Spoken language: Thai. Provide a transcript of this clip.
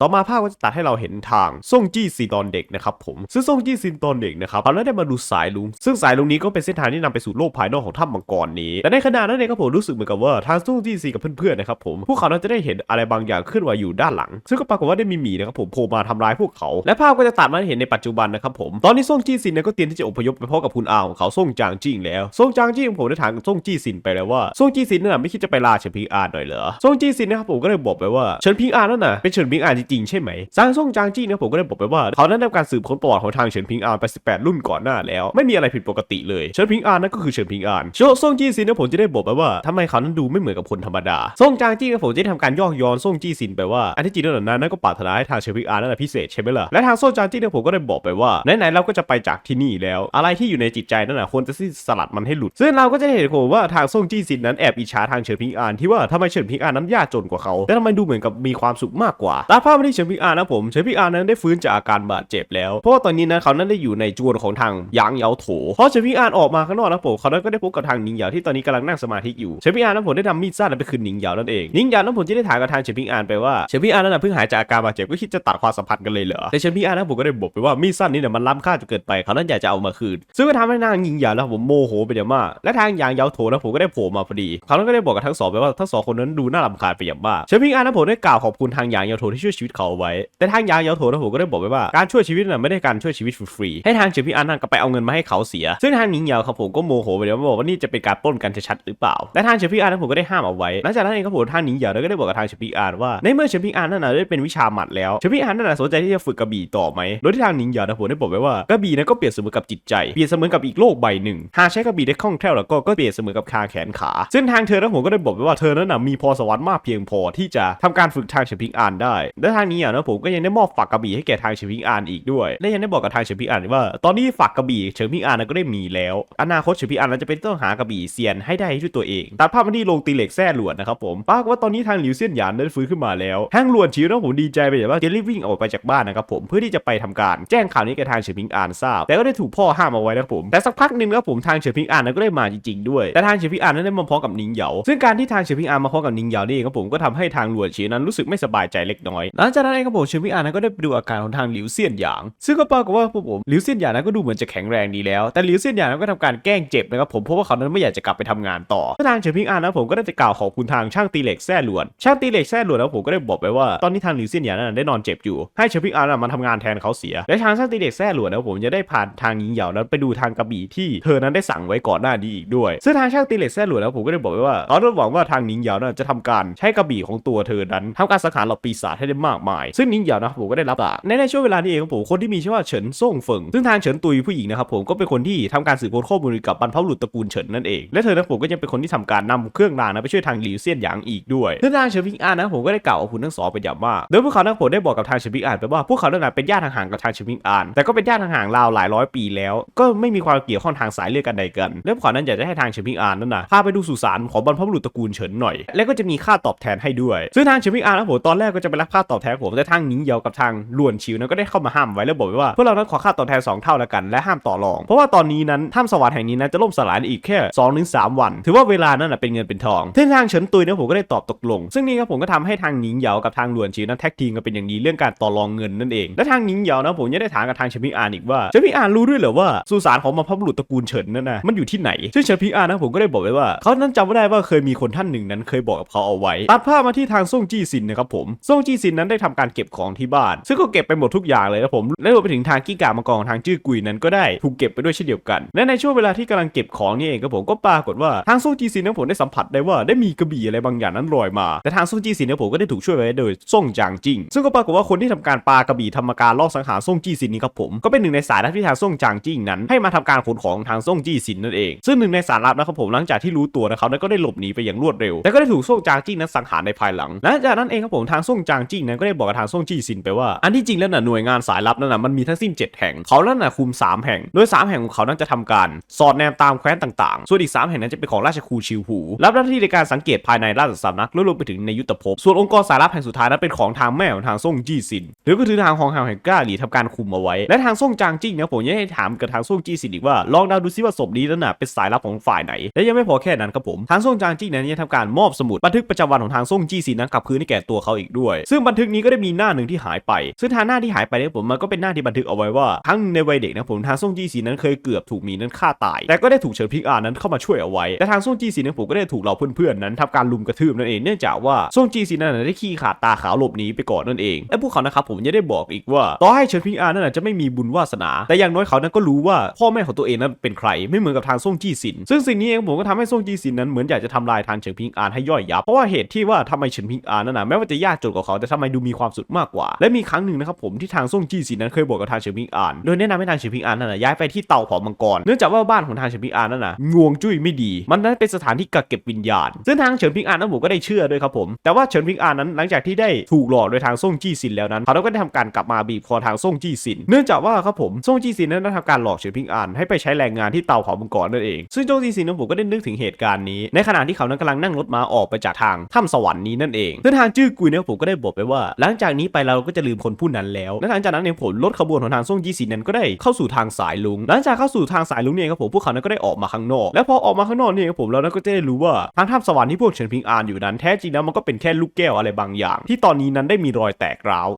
ต่อมาภาพก็จะตัดให้เราเห็นทางซ่งจี้ซีตอนเด็กนะครับผมซึ่งซ่งจี้ซีตอนเด็กนะครับเขาได้มาดูสายลุง ซึ่งสายลุงนี้ก็เป็นเส้นทางที่นำไปสู่โลกภายนอกของถ้ำมังกรนี้และในขณะนั้นเองครับผมรู้สึกเหมือนกับว่าทางซ่งจี้ซีกับเพื่อนๆนะครับผมพวกเขาน่าจะได้เห็นอะไรบางอย่างเคลื่อนไหวอยู่ด้านหลัง ซึ่งก็ปรากฏว่าได้มีหมีนะครับผมโผล่มาทำร้ายพวกเขา และภาพก็จะตัดมาให้เห็นในปัจจุบันนะครับผมตอนนี้ซ่งจี้ซินเนี่ยก็เตรียมที่จะอพยพไปพบกับคุณอาของเขาซ่งจางจิ้งแล้วซ่งจางจิ้งผมได้ถามซ่งจี้ซินไปแล้วว่าซ่งจี้ซินนั่นน่ะไม่คิดจะไปลาเฉินพิงอาหน่อยเหรอซ่งจี้ซินนะครับผมก็เลยบอกไปว่าเฉินพิงอานนั่นน่ะเป็นเฉินพิงอาจริงๆใช่ไหมซางซ่งจางจิ้เนี่ยผมก็ได้บอกไปว่า เขานั้นได้ทำการสืบค้นประวัติของทางเฉินพิงอานไป 18 รุ่นก่อนหน้าแล้ว ไม่มีอะไรผิดปกติเลยเฉินพิงอานนั่นก็คือเฉินพิงอานโชซ่งจี้ซินเนี่ยผมจะได้บอกไปว่าทำไมเขานั้นดูไม่เหมือนกับคนธรรมดาซ่งจางจิ้เนี่ยผมจะได้ทำการย่อย้อนซ่งจี้ซินไปว่าอันที่จริงแล้วนั้นนั่นก็ปรารถนาให้ทางเฉินพิงอานนั่นนะพิเศษใช่ไหมล่ะและทางซ่งจางจิ้เนี่ยผมก็ได้บอกไปว่าไหนๆเราก็จะไปจากที่นี่แล้ว อะไรที่อยู่ในจิตใจนั่นน่ะควรจะสิ้นสลัดมันให้หลุด ซึ่งเราก็จะได้เห็นผมว่าทางซ่งจี้ซินนั้นแอบอิจฉาทางเฉินพิงอานที่ว่าทำไมเฉินพิงอานนั้นยากจนกว่าเขาแต่ทำไมดูเหมือนกับมีความสุขมากกว่าตาภาพมาที่เฉินพิงอานนะผมเฉินพิงอานนั้นได้ฟื้นจากอาการบาดเจ็บแล้ว เพราะว่าตอนนี้นั้นเขานั้นได้อยู่ในจวนของทางยางเยาโถเพอเฉินพิงอานออกมาข้างนอกนะผมเขานั้นก็ได้พบกับทางนิงเหยาที่ตอนนี้กำลังนั่งสมาธิอยู่เฉินพิงอานนั้นผมได้นำมีดสั้นไปคืนนิงเหยานั่นเองนิงเหยานั้นผมจะได้ถามกับทางเฉินพิงอานไปว่าเฉินพิงอานนั้นเพิ่งหายจากอาการบาดเจ็บก็คิดจะตัดความสัมพันธ์กันเลยเหรอแต่เฉินพิงอานนั้นผมก็ได้บอกไปว่ามีดสั้นนี้เนี่ยมันล้ำค่าจนเกินไปเขานั้นอยากจะเอามาคืน ซึ่งก็ทำให้นางหญิงหยาแล้วผมโมโหไปอย่างมากและทางยางเยาโถนะผมก็ได้โผล่มาพอดีเขานั้นก็ได้บอกกับทั้งสองไปว่าทั้งสองคนนั้นดูน่ารำคาญไปอย่างมากเชฟพิงอานั้นผมได้กล่าวขอบคุณทางยางเยาโถที่ช่วยชีวิตเขาเอาไว้ แต่ทางยางเยาโถนะผมก็ได้บอกไปว่าการช่วยชีวิตน่ะไม่ได้การช่วยชีวิตฟรีให้ทางเชฟพิงอานนั่นก็ไปเอาเงินมาให้เขาเสีย ซึ่งทางหญิงเหยาครับผมก็โมโหไปแล้วบอกว่านี่จะเป็นการปล้นกันชัดๆหรือเปล่าและทางเชฟพิงอานนั้นผมก็ได้ห้ามเอาไว้หลังจากนั้นเองครับผมทางหญิงเหยาก็ได้บอกกับทางเชฟพิงอานว่าในเมื่อเชฟพิงอานนั่นน่ะได้เป็นวิชาหมัดแล้วเชฟพิงอานนั่นน่ะสนใจที่จะฝึกกระบี่ต่อไหมโดยที่ทางหญิงเหยานะผมได้บอกไว้ว่ากระบี่นั้นก็เปรียบเสมือนกับจิตใจเปรียบเสมือนกับอีกโลกใบหนึ่งหากใช้กระบี่ได้คล่องแคล่วแล้วก็ก็เปรียบเสมือนกับคางแขนขา ซึ่งทางเธอและผมก็ได้บอกไปว่าเธอนั้นน่ะมีพรสวรรค์มากเพียงพอที่จะทำการฝึกทางเฉินพิงอานได้และทางนี้อะนะผมก็ยังได้มอบฝักกระบี่ให้แก่ทางเฉินพิงอานอีกด้วย และยังได้บอกกับทางเฉินพิงอานว่า ตอนนี้ฝักกระบี่เฉินพิงอานก็ได้มีแล้ว อนาคตเฉินพิงอานจะเป็นต้องหากระบี่เซียนให้ได้ด้วยตัวเอง ตัดภาพมาที่โรงตีเหล็กแซ่หลวนนะครับผมปรากฏว่าตอนนี้ทางหลิวเซียนหยานได้ฟื้นขึ้นมาแล้วทางหลวนชิวนะผมดีใจไปอย่างว่าจะรีบวิ่งออกไปจากบ้านนะครับผมเพื่อที่จะไปทำการแจ้งข่าวนี้แก่ทางเฉินพิงอานทราบ แต่ก็ได้ถูกพ่อห้ามเอาไว้นะครับผมแต่สักพักหนึ่งนะครับผมทางเฉินพิงอานนั้นก็ได้มาจริงๆด้วยแต่ทางเฉินพิงอานนั้นได้มาพร้อมกับนิงเหยาซึ่งการที่ทางเฉินพิงอานมาพร้อมกับนิงเหยานี่เองครับผมก็ทำให้ทางหลวนเฉียนั้นรู้สึกไม่สบายใจเล็กน้อยหลังจากนั้นเองครับผมเฉินพิงอานนั้นก็ได้ไปดูอาการของทางหลิวเซียนหยาง ซึ่งก็ปรากฏว่าพวกผมหลิวเซียนหยางนั้นก็ดูเหมือนจะแข็งแรงดีแล้ว แต่หลิวเซียนหยางนั้นก็ทำการแกล้งเจ็บนะครับผมเพราะว่าเขานั้นไม่อยากจะกลับไปทำงานต่อทางเฉินพิงอานนะผมก็ได้จะกล่าวขอบคุณทางช่างตีเหล็กแซ่หลวน ช่างตีเหล็กแซ่หลวนแล้วผมก็ได้บอกไปว่าตอนนี้ทางหลิวเซียนหยางนั้นได้นอนเจ็บอยู่ ให้เฉินพิงอานะมาทำงานแทนเขาเสีย และทางช่างตีเหล็กแซ่หลวนนะผมจะได้ผ่านทางหญิงเหยานั้นไปดูทางกระบี่ที่เธอนั้นได้สั่งไว้ก่อนหน้านี้อีกด้วย ซึ่งทางช่างตีเหล็กแซ่หลวนแล้วผมก็ได้บอกไปว่าเขาหวังว่าทางหญิงเหยานั้นจะทำการใช้กระบี่ของตัวเธอนั้นทำการสังหารเหล่าปีศาจให้ได้มากมาย ซึ่งหญิงเหยานะครับผมก็ได้รับปากในในช่วงเวลานี้เองครับผมคนที่มีชื่อว่าเฉินซ่งเฟิงซึ่งทางเฉินตุยผู้หญิงนะครับผมก็เป็นคนที่ทำการสืบค้นข้อมูลเกี่ยวกับบรรพบุรุษตระกูลเฉินนั่นเองและเธอนะผมก็ยังเป็นคนที่ทำการนำเครื่องรางนะไปช่วยทางหลิวเซียนหยางอีกด้วยซึ่งทางเฉินพิงอานนะผมก็ได้กล่าวกับคุณทั้งสองเป็นอย่างมากโดยพวกเขานะผมได้บอกกับทางเฉินพิงอานไปว่าพวกเขาเนี่ยนะเป็นญาติห่างๆกับทางเฉินพิงอาน แต่ก็เป็นญาติห่างๆราวหลายร้อยปีแล้ว ก็ไม่มีความเกี่ยวข้องทางสายเลือดกันใดกันและพวกเขานั้นอยากจะให้ทางเฉินพิงอานนั่นนะพาไปดูสุสานของบรรพบุรุษตระกูลเฉินหน่อย และก็จะมีค่าตอบแทนให้ด้วยซึ่งทางเฉินพิงอานนะผมตอนแรกก็จะไปรับค่าตอบแทนผมแต่ทางหนิงเหยากับทางหลวนชิวนั้นก็ได้เข้ามาห้ามไว้แล้วบอกไว้ว่าพวกเรานั้นขอค่าตอบแทนสองเท่าแล้วกันและห้ามต่อรอง เพราะว่าตอนนี้นั้นถ้ำสวรรค์แห่งนี้นั้นจะล่มสลายอีกแค่2-3ถึง3วัน ถือว่าเวลานั้นเป็นเงินเป็นทองซึ่งทางเฉินตุยเนี่ยผมก็ได้ตอบตกลง ซึ่งนี่ครับผมก็ทำให้ทางหนิงเหยากับทางหลวนชิวนั้นแท็กทีมกันเป็นอย่างดีเรื่องการต่อรองเงินนั่นเองและทางหนิงเหยานะผมยังได้ถามกับทางเฉินพิงอานอีกว่าเฉินพิงอานรู้ด้วยเหรอว่าสุสานของบรรพบุรุษตระกูลเฉินนั่นนะมันอยู่ที่ไหนซึ่งเฉินพิงอานนะผมก็ได้บอกไว้ว่าเขานั้นจำไม่ได้ว่าเคยมีคนท่านหนึ่งนั้นเคยบอกกับเขาเอาไว้ตัดภาพมาที่ทางซ่งจี้ซินนะครับผมซ่งจี้ซินนั้นไได้ทำการเก็บของที่บ้าน ซึ่งก็เก็บไปหมดทุกอย่างเลยนะผมและรวมไปถึงทางกิ้งก่ามังกรของทางจื้อกุยนั้นก็ได้ถูกเก็บไปด้วยเช่นเดียวกัน และในช่วงเวลาที่กำลังเก็บของนี่เองครับผมก็ปรากฏว่าทางซ่งจีซินนั้นผมได้สัมผัสได้ว่าได้มีกระบี่อะไรบางอย่างนั้นลอยมา แต่ทางซ่งจีซินนี่ยผมก็ได้ถูกช่วยไว้โดยซ่งจางจิงซึ่งก็ปรากฏว่าคนที่ทำการปากระบี่ทำการลอบสังหารซ่งจีซินนี้ครับผมก็เป็นหนึ่งในสายลับที่ทางซ่งจางจิงนั้น ให้มาทำการขนของทางซ่งจีซินนั่นเอง ซึ่งหนึ่งในสายลับนะครับผมหลังจากที่รู้ตัวนะครับก็ได้หลบหนีไปอย่างรวดเร็ว แต่ก็ได้ถูกซ่งจางจิงนั้นสังหารในภายหลังและจากนั้นเองครับผมทางซ่งจางจิงนั้นก็ได้บอกกับทางซ่งจี้ซินไปว่า อันที่จริงแล้วน่ะหน่วยงานสายลับนั่นน่ะมันมีทั้งสิ้น 7 แห่ง เขานั่นน่ะคุม 3 แห่ง โดย 3 แห่งของเขานั้นจะทำการ สอดแนมตามแคว้นต่างๆ ส่วนอีก 3 แห่งนั้นจะเป็นของราชครูชิวหู รับหน้าที่ในการสังเกตภายในราชสำนักและรวมไปถึงในยุทธภพ ส่วนองค์กรสายลับแห่งสุดท้ายนั้นเป็นของทางแม่ของทางซ่งจี้ซิน หรือก็คือทางของทางแห่งก้าหลีทำการคุมเอาไว้ และทางซ่งจางจิ้งเนี่ยผมยังให้ถามกับทางซ่งจี้ซินอีกว่าลองเดาดูซิว่าศพนี้นั้นน่ะเป็นสายลับของฝ่ายไหน และยังไม่พอแค่นั้นครับผมทางซ่งจางจิ้งนั้นยังทำการมอบสมุดบันทึกประจำวันของทางซ่งจี้ซินนั้นกลับคืนให้แก่ตัวเขาอีกด้วย ซึ่งบันทึกทึกนี้ก็ได้มีหน้าหนึ่งที่หายไป ซึ่งทางหน้าที่หายไปเนี่ยผมมันก็เป็นหน้าที่บันทึกเอาไว้ว่าครั้งในวัยเด็กนะผมทางซ่งจี้ซีนั้นเคยเกือบถูกมีนั้นฆ่าตาย แต่ก็ได้ถูกเฉินพิงอานั้นเข้ามาช่วยเอาไว้แต่ทางซ่งจี้ซีนั้นผมก็ได้ถูกเราเพื่อนๆนั้นทำการลุมกระทืบนั่นเองเนื่องจากว่าซ่งจี้ซีนั้นได้ขี้ขาดตาขาวหลบหนีไปก่อนนั่นเองและพวกเขานะครับผมยังได้บอกอีกว่าต่อให้เฉินพิงอานั้นจะไม่มีบุญวาสนา แต่อย่างน้อยเขานั้นก็รู้ว่าพ่อแม่ของตัวเองนั้นเป็นใครไม่เหมือนกับทางซ่งจี้ซิน ซึ่งสิ่งนี้เองผมก็ทำให้ซ่งจี้ซินนั้นเหมือนอยากจะทำลายทางเฉินพิงอานให้ย่อยยับเพราะว่าเหตุที่ว่าทำไมเฉินพิงอานนั้นนะแม้ว่าจะยากจนกว่าเขาแต่ทำไมดูมีความสุขมากกว่า และมีครั้งหนึ่งนะครับผมที่ทางซ่งจี้ซินนั้นเคยบอกกับทางเฉินพิงอาน โดยแนะนำให้ทางเฉินพิงอานนั้นนะย้ายไปที่เตาเผามังกร เนื่องจากว่าบ้านของทางเฉินพิงอานนั้นนะงวงจุ้ยไม่ดี มันนั้นเป็นสถานที่กักเก็บวิญญาณ ซึ่งทางเฉินพิงอานนั้นผมก็ได้เชื่อด้วยครับผม แต่ว่าเฉินพิงอานนั้นหลังจากที่ได้ถูกหลอกโดยทางซ่งจี้ซินแล้วนั้น เขาก็ได้ทำการกลับมาบีบคอทางซ่งจี้ซิน เนื่องจากว่าครับผมซ่งจี้ซินนั้นได้ทำการหลอกเฉินพิงอานให้ไปใช้แรงงานที่เตาเผามังกรนั่นเอง ซึ่งซ่งจี้ซินนั้นผมก็ได้นึกถึงเหตุการณ์นี้ ในขณะที่เขานั้นกำลังนั่งรถม้าออกไปจากทางถ้ำสวรรค์นี้นั่นเองซึ่งทางจื้อกุยเนี่ยผมก็ได้บอกไปว่าหลังจากนี้ไปเราก็จะลืมคนผู้นั้นแล้วและหลังจากนั้นเองผมรถขบวนของทางซ่งจี้ซินนั้นก็ได้เข้าสู่ทางสายลุง หลังจากเข้าสู่ทางสายลุงเนี่ยครับผมพวกเขานั้นก็ได้ออกมาข้างนอก และพอออกมาข้างนอกเนี่ยครับผมเราก็จะได้รู้ว่าทางถ้ำสวรรค์ที่พวกเฉินพิงอานอยู่นั้นแท้จริงแล้วมันก็เป็นแค่ลูกแก้วอะไรบางอย่าง ที่ตอนนี้นั้นได้มีรอยแตกร้าว